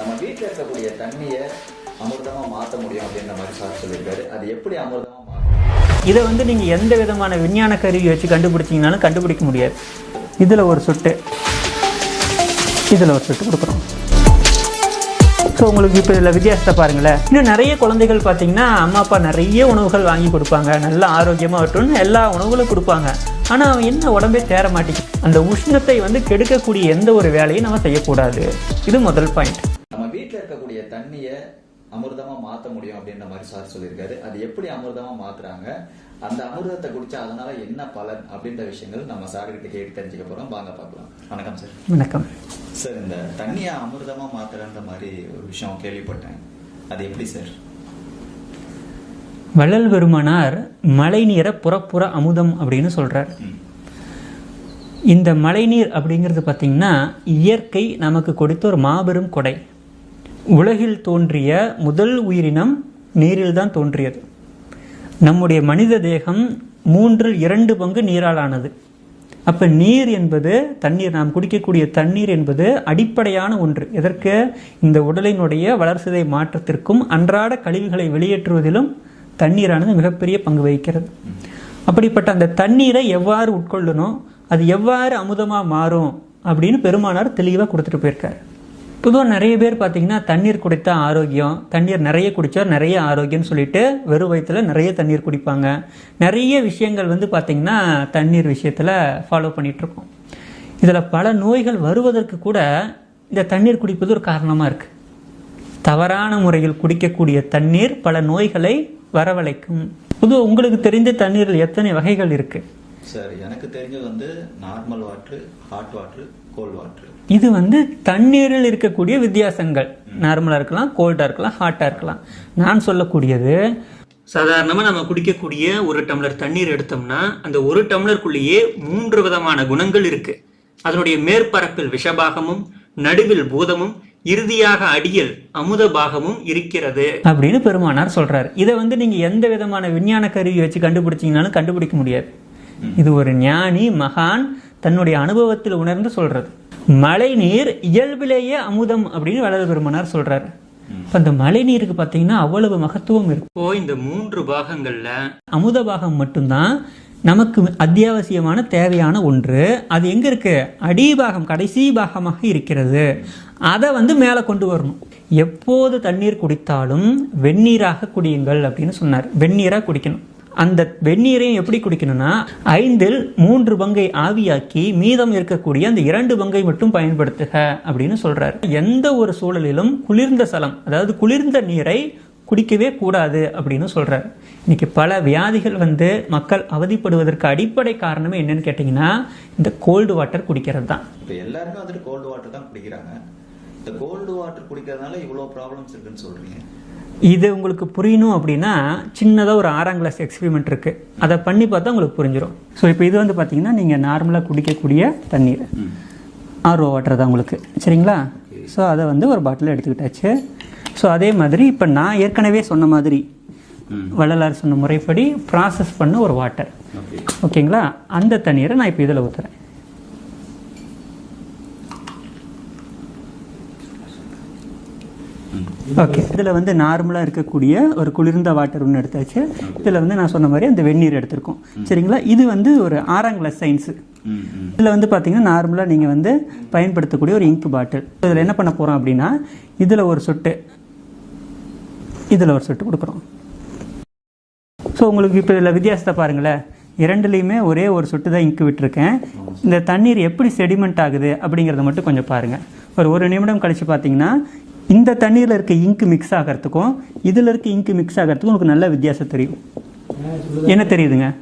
நம்ம வீட்டில் இருக்கக்கூடிய தண்ணியை அமிர்தமாக மாற்ற முடியும் அப்படின்ற மாதிரி சார் சொல்லியிருக்காரு. அது எப்படி அமிர்தமாக இதை வந்து நீங்கள் எந்த விதமான விஞ்ஞான கருவி வச்சு கண்டுபிடிச்சிங்கனாலும் கண்டுபிடிக்க முடியாது. இதில் ஒரு சொட்டு. இதில் ஒரு சொட்டு கொடுக்குறோம். ஸோ உங்களுக்கு இப்போ இதில் வித்தியாசத்தை பாருங்களேன். இன்னும் நிறைய குழந்தைகள் பார்த்தீங்கன்னா அம்மா அப்பா நிறைய உணவுகள் வாங்கி கொடுப்பாங்க. நல்லா ஆரோக்கியமாக இருக்கட்டும்னு எல்லா உணவுகளும் கொடுப்பாங்க. ஆனால் அவன் என்ன உடம்பே தேர மாட்டேங்குது? அந்த உஷ்ணத்தை வந்து கெடுக்கக்கூடிய எந்த ஒரு வேலையும் நம்ம செய்யக்கூடாது. இது முதல் பாயிண்ட் தண்ணியை அமிர்தமா மாற்ற முடியும் அப்படின்ற மாதிரி சார் சொல்லியிருக்காரு. அது எப்படி அமிர்தமா மாத்துறாங்க? அந்த அமிர்தத்தை குடிச்சா அதனால என்ன பலன் அப்படின்ற விஷயங்கள் நம்ம சார் கிட்ட கேட்டு தெரிஞ்சுக்க போறோம். வாங்க பார்க்கலாம். வணக்கம் சார். வணக்கம். சார் இந்த தண்ணியை அமிர்தமா மாத்துறன்ற மாதிரி ஒரு விஷயம் கேள்விப்பட்டேன். அது எப்படி சார்? வள்ளல் பெருமானார் மழைநீரை புறப்புற அமுதம் அப்படின்னு சொல்றார். ம். இந்த மழைநீர் அப்படிங்கிறது பார்த்திங்கன்னா இயற்கை நமக்கு கொடுத்த ஒரு மாபெரும் கொடை. உலகில் தோன்றிய முதல் உயிரினம் நீரில் தான் தோன்றியது. நம்முடைய மனித தேகம் மூன்றில் இரண்டு பங்கு நீரால் ஆனது அப்போ நீர் என்பது தண்ணீர் நாம் குடிக்கக்கூடிய தண்ணீர் என்பது அடிப்படையான ஒன்று. எதற்கு? இந்த உடலினுடைய வளர்சிதை மாற்றத்திற்கும் அன்றாட கழிவுகளை வெளியேற்றுவதிலும் தண்ணீரானது மிகப்பெரிய பங்கு வகிக்கிறது. அப்படிப்பட்ட அந்த தண்ணீரை எவ்வாறு உட்கொள்ளணும் அது எவ்வாறு அமுதமாக மாறும் அப்படின்னு பெருமானார் தெளிவாக கொடுத்துட்டு போயிருக்கார். பொதுவாக நிறைய பேர் பார்த்தீங்கன்னா தண்ணீர் குடித்தா ஆரோக்கியம் தண்ணீர் நிறைய குடித்தா நிறைய ஆரோக்கியம்னு சொல்லிட்டு வெறும் வயிற்றுல நிறைய தண்ணீர் குடிப்பாங்க. நிறைய விஷயங்கள் வந்து பார்த்திங்கன்னா தண்ணீர் விஷயத்தில் ஃபாலோ பண்ணிகிட்ருக்கோம் இதில் பல நோய்கள் வருவதற்கு கூட இந்த தண்ணீர் குடிப்பது ஒரு காரணமாக இருக்குது தவறான முறையில் குடிக்கக்கூடிய தண்ணீர் பல நோய்களை வரவழைக்கும். பொதுவாக உங்களுக்கு தெரிந்த தண்ணீரில் எத்தனை வகைகள் இருக்குது சார் எனக்கு தெரிஞ்சது வந்து normal water hot water cold water இது வந்து தண்ணீரில் இருக்கக்கூடிய வித்தியாசங்கள். நார்மலாக இருக்கலாம் கோல்டாக இருக்கலாம் ஹாட்டாக இருக்கலாம். நான் சொல்லக்கூடியது சாதாரணமாக நம்ம குடிக்கக்கூடிய ஒரு டம்ளர் தண்ணீர் எடுத்தோம்னா அந்த ஒரு டம்ளருக்குள்ளேயே மூன்று விதமான குணங்கள் இருக்கு. அதனுடைய மேற்பரப்பில் விஷபாகமும் நடுவில் பூதமும் இறுதியாக அடியில் அமுத பாகமும் இருக்கிறது. அப்படின்னு பெருமானார் சொல்றாரு. இதை வந்து நீங்க எந்த விதமான விஞ்ஞான கருவி வச்சு கண்டுபிடிச்சீங்கனாலும் கண்டுபிடிக்க முடியாது. இது ஒரு ஞானி மகான் தன்னுடைய அனுபவத்தில் உணர்ந்து சொல்றது. மழை நீர் இயல்பிலேயே அமுதம் அப்படின்னு வளர பெருமானார் சொல்றாரு. இப்ப இந்த மழை நீருக்கு பார்த்தீங்கன்னா அவ்வளவு மகத்துவம் இருக்கு. இப்போ இந்த மூன்று பாகங்கள்ல அமுத பாகம் மட்டும்தான் நமக்கு அத்தியாவசியமான தேவையான ஒன்று. அது எங்க இருக்கு? அடிபாகம் கடைசி பாகமாக இருக்கிறது. அதை வந்து மேலே கொண்டு வரணும். எப்போது தண்ணீர் குடித்தாலும் வெந்நீராக குடியுங்கள் அப்படின்னு சொன்னார். வெந்நீராக குடிக்கணும். அந்த வெந்நீரையும் எப்படி குடிக்கணும்னா ஐந்தில் மூன்று பங்கை ஆவியாக்கி மீதம் இருக்கக்கூடிய அந்த இரண்டு பங்கை மட்டும் பயன்படுத்துக அப்படின்னு சொல்றாரு. எந்த ஒரு சூழலிலும் குளிர்ந்த சலம் அதாவது குளிர்ந்த நீரை குடிக்கவே கூடாது அப்படின்னு சொல்றாரு. இன்னைக்கு பல வியாதிகள் வந்து மக்கள் அவதிப்படுவதற்கு அடிப்படை காரணமே என்னன்னு கேட்டிங்கன்னா இந்த கோல்டு வாட்டர் குடிக்கிறது தான். இப்போ எல்லாருமே வந்துட்டு கோல்டு வாட்டர் தான் குடிக்கிறாங்க. இந்த கோல்டு வாட்டர் குடிக்கிறதுனால இவ்வளோ ப்ராப்ளம்ஸ் இருக்குன்னு சொல்றீங்க. இது உங்களுக்கு புரியணும் அப்படின்னா சின்னதாக ஒரு ஆறாம் கிளாஸ் எக்ஸ்பெரிமெண்ட் இருக்குது அதை பண்ணி பார்த்தா உங்களுக்கு புரிஞ்சிடும் ஸோ இப்போ இது வந்து பார்த்தீங்கன்னா நீங்கள் நார்மலாக குடிக்கக்கூடிய தண்ணீர். ஆர்ஓ வாட்டர் தான் உங்களுக்கு. சரிங்களா? ஸோ அதை வந்து ஒரு பாட்டில் எடுத்துக்கிட்டாச்சு. ஸோ அதே மாதிரி இப்போ நான் ஏற்கனவே சொன்ன மாதிரி வள்ளலார் சொன்ன முறைப்படி ப்ராசஸ் பண்ண ஒரு வாட்டர் ஓகே ஓகேங்களா அந்த தண்ணீரை நான் இப்போ இதில் ஊற்றுறேன் ஓகே இதில் வந்து நார்மலாக இருக்கக்கூடிய ஒரு குளிர்ந்த வாட்டர் ஒன்று எடுத்தாச்சு. இதில் வந்து நான் சொன்ன மாதிரி அந்த வெந்நீர் எடுத்திருக்கோம். சரிங்களா? இது வந்து ஒரு ஆறாம் கிளாஸ் சயின்ஸு இதில் வந்து பார்த்தீங்கன்னா நார்மலாக நீங்கள் வந்து பயன்படுத்தக்கூடிய ஒரு இங்க் பாட்டில் இதில் என்ன பண்ண போகிறோம் அப்படின்னா இதில் ஒரு சொட்டு. இதில் ஒரு சொட்டு கொடுக்குறோம். ஸோ உங்களுக்கு இப்போ இதில் வித்தியாசத்தை பாருங்களேன். இரண்டுலேயுமே ஒரே ஒரு சொட்டு தான் இங்கு விட்டுருக்கேன். இந்த தண்ணீர் எப்படி செடிமெண்ட் ஆகுது அப்படிங்கிறத மட்டும் கொஞ்சம் பாருங்கள் ஒரு ஒரு நிமிடம் கழித்து பார்த்தீங்கன்னா இந்த தண்ணீரில் இருக்க இங்கு மிக்ஸ் ஆகிறதுக்கும் இதில் இருக்க இங்கு மிக்ஸ் ஆகிறதுக்கும் உங்களுக்கு நல்ல வித்தியாசம் தெரியும். என்ன தெரியுதுங்க?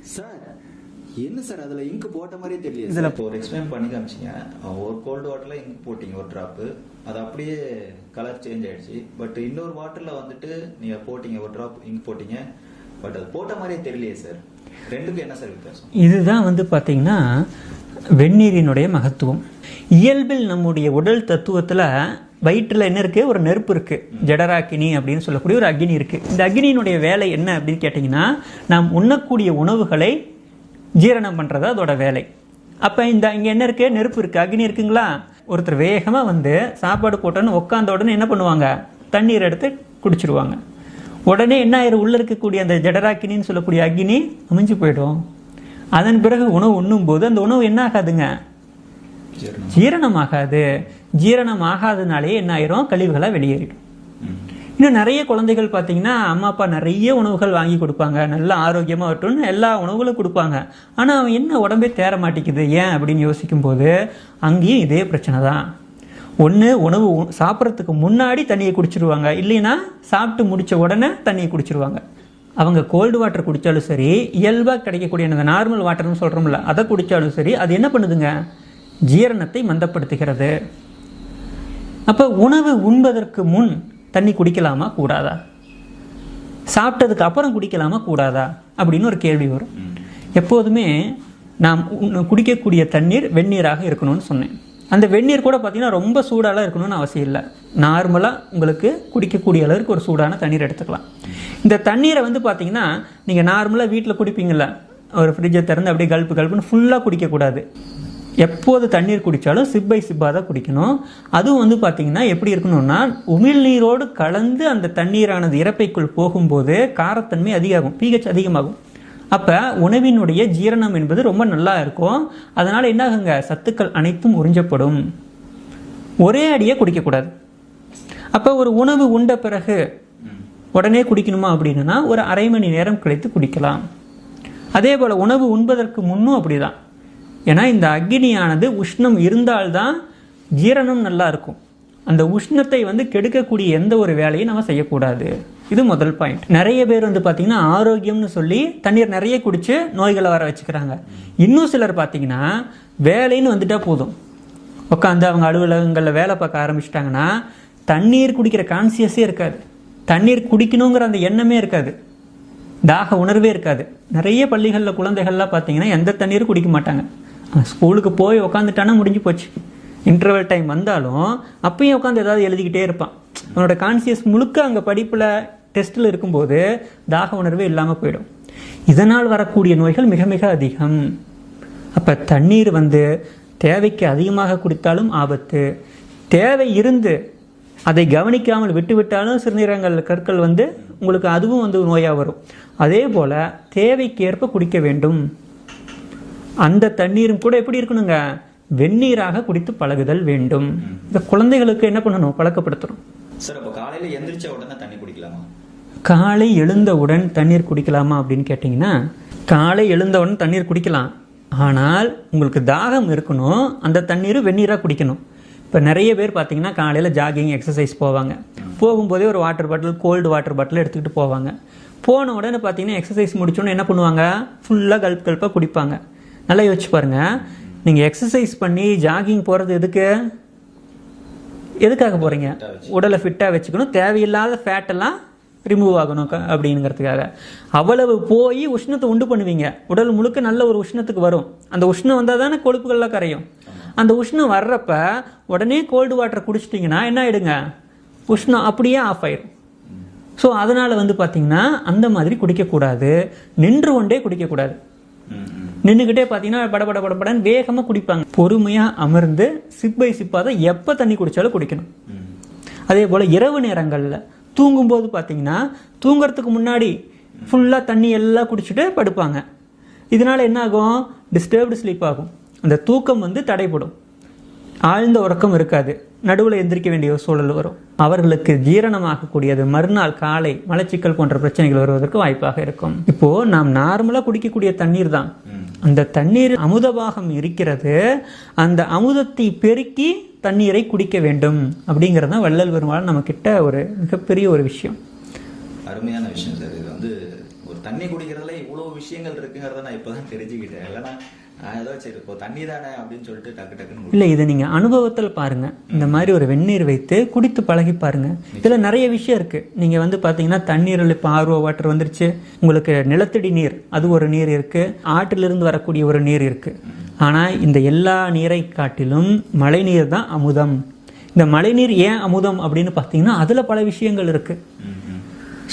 சார் என்ன சார் அதுல இங்க் போட்ட மாதிரியே தெரியல இதுல- ஒரு எக்ஸ்பிளைன் பண்ணி காமிச்சீங்க. ஒரு கோல்டு வாட்டர்ல இங்க் போட்டீங்க ஒரு டிராப் அது அப்படியே கலர் சேஞ்ச் ஆயிடுச்சு. பட் இன்னொரு வாட்டர்ல வந்துட்டு நீங்க போட்டீங்க ஒரு டிராப் இங்க் போட்டீங்க. பட் அது போட்ட மாதிரியே தெரியலையே சார் ரெண்டுக்கும் என்ன சார் வித்தியாசம்? இதுதான் வந்து பார்த்தீங்கன்னா வெந்நீரினுடைய மகத்துவம். இயல்பில் நம்முடைய உடல் தத்துவத்தில் வயிற்றில் என்ன இருக்கு? ஒரு நெருப்பு இருக்குது ஜடராக்கினி அப்படின்னு சொல்லக்கூடிய ஒரு அக்னி இருக்குது இந்த அக்னியினுடைய வேலை என்ன அப்படின்னு கேட்டிங்கன்னா நாம் உண்ணக்கூடிய உணவுகளை ஜீரணம் பண்ணுறது அதோட வேலை. அப்போ இந்த இங்கே என்ன இருக்கு? நெருப்பு இருக்குது அக்னி இருக்குங்களா? ஒருத்தர் வேகமாக வந்து சாப்பாடு போட்டோன்னு உட்காந்த உடனே என்ன பண்ணுவாங்க? தண்ணீர் எடுத்து குடிச்சிடுவாங்க உடனே என்ன ஆயிரும்? உள்ளே இருக்கக்கூடிய அந்த ஜடராக்கினின்னு சொல்லக்கூடிய அக்னி அமைஞ்சு போயிடும். அதன் பிறகு உணவு உண்ணும் போது அந்த உணவு என்ன ஆகாதுங்க? ஜீரணமாகாது. ஜீரணமாகாதனாலே என்ன ஆயிரும்? கழிவுகளாக வெளியேறிடும். இன்னும் நிறைய குழந்தைகள் பார்த்தீங்கன்னா அம்மா அப்பா நிறைய உணவுகள் வாங்கி கொடுப்பாங்க. நல்ல ஆரோக்கியமாக வரட்டும்னு எல்லா உணவுகளும் கொடுப்பாங்க. ஆனால் அவன் என்ன உடம்பே தேர மாட்டேங்குது? ஏன்? அப்படின்னு யோசிக்கும் போது அங்கேயும் இதே பிரச்சனை தான். ஒன்று உணவு சாப்பிட்றதுக்கு முன்னாடி தண்ணியை குடிச்சிருவாங்க. இல்லைன்னா சாப்பிட்டு முடித்த உடனே தண்ணியை குடிச்சிருவாங்க. அவங்க கோல்டு வாட்டர் குடித்தாலும் சரி இயல்பாக கிடைக்கக்கூடிய அந்த நார்மல் வாட்டர்னு சொல்கிறோம்ல அதை குடித்தாலும் சரி அது என்ன பண்ணுதுங்க? ஜீரணத்தை மந்தப்படுத்துகிறது. அப்போ உணவு உண்பதற்கு முன் தண்ணி குடிக்கலாமா கூடாதா? சாப்பிட்டதுக்கு அப்புறம் குடிக்கலாமா கூடாதா? அப்படின்னு ஒரு கேள்வி வரும். எப்போதுமே நாம் குடிக்கக்கூடிய தண்ணீர் வெந்நீராக இருக்கணும்னு சொன்னேன். அந்த வெந்நீர் கூட பார்த்தீங்கன்னா ரொம்ப சூடாலாம் இருக்கணும்னு அவசியம் இல்லை. நார்மலாக உங்களுக்கு குடிக்கக்கூடிய அளவுக்கு ஒரு சூடான தண்ணீர் எடுத்துக்கலாம். இந்த தண்ணீரை வந்து பார்த்தீங்கன்னா நீங்கள் நார்மலாக வீட்டில் குடிப்பீங்கள ஒரு ஃப்ரிட்ஜை திறந்து அப்படியே கல்ப்பு கல்ப்புன்னு ஃபுல்லாக குடிக்கக்கூடாது. எப்போது தண்ணீர் குடித்தாலும் சிப் பை சிப்பாக தான் குடிக்கணும். அதுவும் வந்து பார்த்தீங்கன்னா எப்படி இருக்கணும்னா உமிழ்நீரோடு கலந்து அந்த தண்ணீரானது இறப்பைக்குள் போகும்போது காரத்தன்மை அதிகமாகும் பிஹெச் அதிகமாகும். அப்போ உணவினுடைய ஜீரணம் என்பது ரொம்ப நல்லா இருக்கும். அதனால் என்னாகுங்க? சத்துக்கள் அனைத்தும் உறிஞ்சப்படும். ஒரே அடியே குடிக்கக்கூடாது. அப்போ ஒரு உணவு உண்ட பிறகு உடனே குடிக்கணுமா அப்படின்னா ஒரு அரை மணி நேரம் கழித்து குடிக்கலாம். அதே போல் உணவு உண்பதற்கு முன்னும் அப்படிதான். ஏன்னா இந்த அக்னியானது உஷ்ணம் இருந்தால்தான் ஜீரணம் நல்லா இருக்கும். அந்த உஷ்ணத்தை வந்து கெடுக்கக்கூடிய எந்த ஒரு வேலையும் நம்ம செய்யக்கூடாது. இது முதல் பாயிண்ட் நிறைய பேர் வந்து பார்த்தீங்கன்னா ஆரோக்கியம்னு சொல்லி தண்ணீர் நிறைய குடித்து நோய்களை வர வச்சுக்கிறாங்க. இன்னும் சிலர் பார்த்தீங்கன்னா வேலைன்னு வந்துட்டால் போதும். உட்காந்து அவங்க அலுவலகங்களில் வேலை பார்க்க ஆரம்பிச்சிட்டாங்கன்னா தண்ணீர் குடிக்கிற கான்சியஸே இருக்காது. தண்ணீர் குடிக்கணுங்கிற அந்த எண்ணமே இருக்காது. தாக உணர்வே இருக்காது. நிறைய பள்ளிகளில் குழந்தைகள்லாம் பார்த்தீங்கன்னா எந்த தண்ணீரும் குடிக்க மாட்டாங்க. ஸ்கூலுக்கு போய் உக்காந்துட்டானா முடிஞ்சு போச்சு. இன்டர்வல் டைம் வந்தாலும் அப்பயும் உட்காந்து ஏதாவது எழுதிக்கிட்டே இருப்பான். அவனோட கான்சியஸ் முழுக்க அங்கே படிப்பில் டெஸ்ட்டில் இருக்கும்போது தாக உணர்வே இல்லாமல் போயிடும். இதனால் வரக்கூடிய நோய்கள் மிக மிக அதிகம். அப்போ தண்ணீர் வந்து தேவைக்கு அதிகமாக குடித்தாலும் ஆபத்து. தேவை இருந்து அதை கவனிக்காமல் விட்டுவிட்டாலும் சிறுநீரகங்கள் கற்கள் வந்து உங்களுக்கு அதுவும் வந்து நோயாக வரும். அதே போல் தேவைக்கேற்ப குடிக்க வேண்டும். அந்த தண்ணீரும் கூட எப்படி இருக்கணுங்க? வெந்நீராக குடித்து பழகுதல் வேண்டும். இந்த குழந்தைகளுக்கு என்ன பண்ணணும்? பழக்கப்படுத்தணும். சார் அப்போ காலையில எந்திரிச்ச உடனே தண்ணி குடிக்கலாமா? காலை எழுந்தவுடன் தண்ணீர் குடிக்கலாமா அப்படின்னு கேட்டிங்கன்னா காலை எழுந்தவுடன் தண்ணீர் குடிக்கலாம். ஆனால் உங்களுக்கு தாகம் இருக்கணும் அந்த தண்ணீர் வெந்நீராக குடிக்கணும். இப்போ நிறைய பேர் பார்த்தீங்கன்னா காலையில் ஜாகிங் எக்ஸசைஸ் போவாங்க. போகும்போதே ஒரு water bottle cold water bottle எடுத்துக்கிட்டு போவாங்க. போன உடனே பார்த்தீங்கன்னா எக்ஸசைஸ் முடிச்சோன்னே என்ன பண்ணுவாங்க? ஃபுல்லாக கல்ப் கல்ப்பாக குடிப்பாங்க. நல்லா யோசிச்சு பாருங்க. நீங்கள் எக்ஸசைஸ் பண்ணி ஜாகிங் போகிறது எதுக்கு? எதுக்காக போகிறீங்க உடலை ஃபிட்டாக வச்சுக்கணும். தேவையில்லாத ஃபேட் எல்லாம் ரிமூவ் ஆகணும் அப்படிங்கிறதுக்காக. அவ்வளவு போய் உஷ்ணத்தை உண்டு பண்ணுவீங்க. உடல் முழுக்க நல்ல ஒரு உஷ்ணத்துக்கு வரும். அந்த உஷ்ணம் வந்தால் தானே கொழுப்புகள்லாம் கரையும். அந்த உஷ்ணம் வர்றப்ப உடனே கோல்டு வாட்டர் குடிச்சிட்டிங்கன்னா என்ன ஆயிடுங்க? உஷ்ணம் அப்படியே ஆஃப் ஆயிடும் ஸோ அதனால் வந்து பார்த்தீங்கன்னா அந்த மாதிரி குடிக்கக்கூடாது. நின்று கொண்டே குடிக்கக்கூடாது. நின்றுக்கிட்டே பார்த்தீங்கன்னா படபட படபடன்னு வேகமாக குடிப்பாங்க. பொறுமையாக அமர்ந்து சிப் பை சிப்பாக தான் எப்போ தண்ணி குடித்தாலும் குடிக்கணும். அதே போல் இரவு நேரங்களில் தூங்கும்போது பார்த்தீங்கன்னா தூங்குறதுக்கு முன்னாடி ஃபுல்லாக தண்ணி எல்லாம் குடிச்சிட்டு படுப்பாங்க. இதனால் என்ன ஆகும்? டிஸ்டர்ப்டு ஸ்லீப் ஆகும். அந்த தூக்கம் வந்து தடைப்படும் ஆழ்ந்த உறக்கம் இருக்காது. நடுவில் எந்திரிக்க வேண்டிய ஒரு சூழல் வரும். அவர்களுக்கு ஜீரணமாகக்கூடியது மறுநாள் காலை மலச்சிக்கல் போன்ற பிரச்சனைகள் வருவதற்கு வாய்ப்பாக இருக்கும். இப்போது நாம் நார்மலாக குடிக்கக்கூடிய தண்ணீர் தான் அந்த தண்ணீர் அமுதபாகம் இருக்கிறது அந்த அமுதத்தை பெருக்கி தண்ணீரை குடிக்க வேண்டும். அப்படிங்கிறது தான் வள்ளல் பெருமாள் நம்ம கிட்ட ஒரு மிகப்பெரிய ஒரு விஷயம். அருமையான விஷயம் சார். இது வந்து ஒரு தண்ணி குடிக்கிறதுல இவ்வளவு விஷயங்கள் இருக்குங்கிறத நான் இப்பதான் தெரிஞ்சுக்கிட்டேன். இல்லைன்னா ஏதோ சரி இப்போ தண்ணி தானே அப்படின்னு சொல்லிட்டு டக்கு டக்குன்னு இல்லை இதை நீங்கள் அனுபவத்தில் பாருங்க. இந்த மாதிரி ஒரு வெந்நீர் வைத்து குடித்து பழகி பாருங்க. இதில் நிறைய விஷயம் இருக்கு. நீங்கள் வந்து பார்த்தீங்கன்னா தண்ணீரில் இப்போ ஆர்வ வாட்டர் வந்துருச்சு. உங்களுக்கு நிலத்தடி நீர் அது ஒரு நீர் இருக்கு. ஆற்றிலிருந்து வரக்கூடிய ஒரு நீர் இருக்கு. ஆனால் இந்த எல்லா நீரை காட்டிலும் மழைநீர் தான் அமுதம். இந்த மழைநீர் ஏன் அமுதம் அப்படின்னு பார்த்தீங்கன்னா அதில் பல விஷயங்கள் இருக்கு. ம், ம்.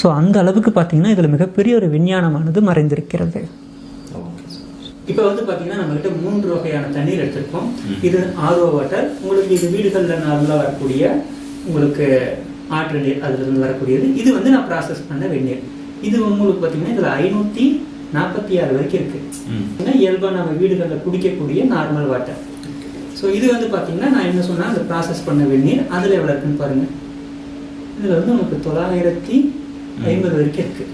ஸோ அந்த அளவுக்கு பார்த்தீங்கன்னா இதில் மிகப்பெரிய ஒரு விஞ்ஞானமானது மறைந்திருக்கிறது. இப்போ வந்து பார்த்தீங்கன்னா நம்ம கிட்ட மூன்று வகையான தண்ணீர் எடுத்திருக்கோம். இது ஆர்ஓ வாட்டர் உங்களுக்கு இது வீடுகளில் நார்மலாக வரக்கூடிய உங்களுக்கு ஆற்று நீர் அதுலேருந்து வரக்கூடியது. இது வந்து நான் ப்ராசஸ் பண்ண வெந்நீர் இது உங்களுக்கு பார்த்தீங்கன்னா இதில் ஐநூற்றி நாற்பத்தி ஆறு வரைக்கும் இருக்கு. ம். ஏன்னா இயல்பாக நம்ம வீடுகளில் குடிக்கக்கூடிய நார்மல் வாட்டர். ஸோ இது வந்து பார்த்தீங்கன்னா நான் என்ன சொன்னேன் அந்த ப்ராசஸ் பண்ண வெந்நீர் அதில் எவ்வளோ இருக்குன்னு பாருங்க. இதில் வந்து நமக்கு தொள்ளாயிரத்தி ஐம்பது வரைக்கும் இருக்கு.